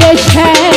রে শ্যাম